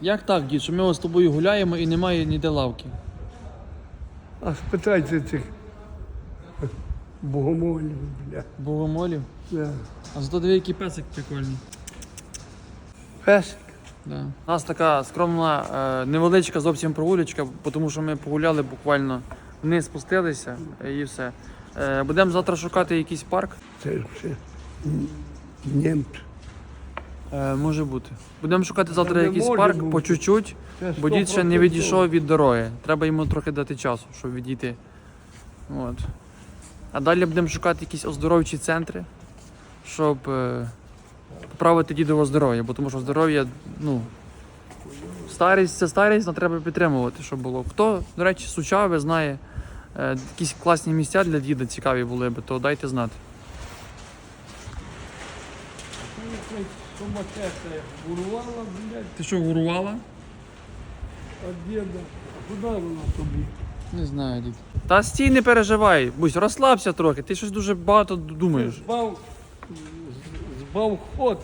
Як так, дід, що ми з тобою гуляємо і немає ніде лавки? А спитайте цих богомолів, бля. Богомолів. Да. А зато диви, який песик прикольний. Песик. Да. У нас така скромна, е, невеличка зовсім прогулячка, тому що ми погуляли буквально вниз спустилися е, і все. Е, Будемо завтра шукати якийсь парк. Це все німці. Е, може бути. Будемо шукати завтра якийсь парк по чуть-чуть, бо дід ще не відійшов від дороги. Треба йому трохи дати часу, щоб відійти. От. А далі будемо шукати якісь оздоровчі центри, щоб е, поправити дідове здоров'я, бо тому що здоров'я, ну. Старість це старість, але треба підтримувати, щоб було. Хто, до речі, сучаве знає, е, якісь класні місця для діда цікаві були би, то дайте знати. Сумасшедшая урвала, блядь, Ти що, гурувала? От деда. Куди вона тобі? Не знаю, дід. Та стій, не переживай, Бусь, розслабся трохи, ти щось дуже багато думаєш. Збав, збав ход.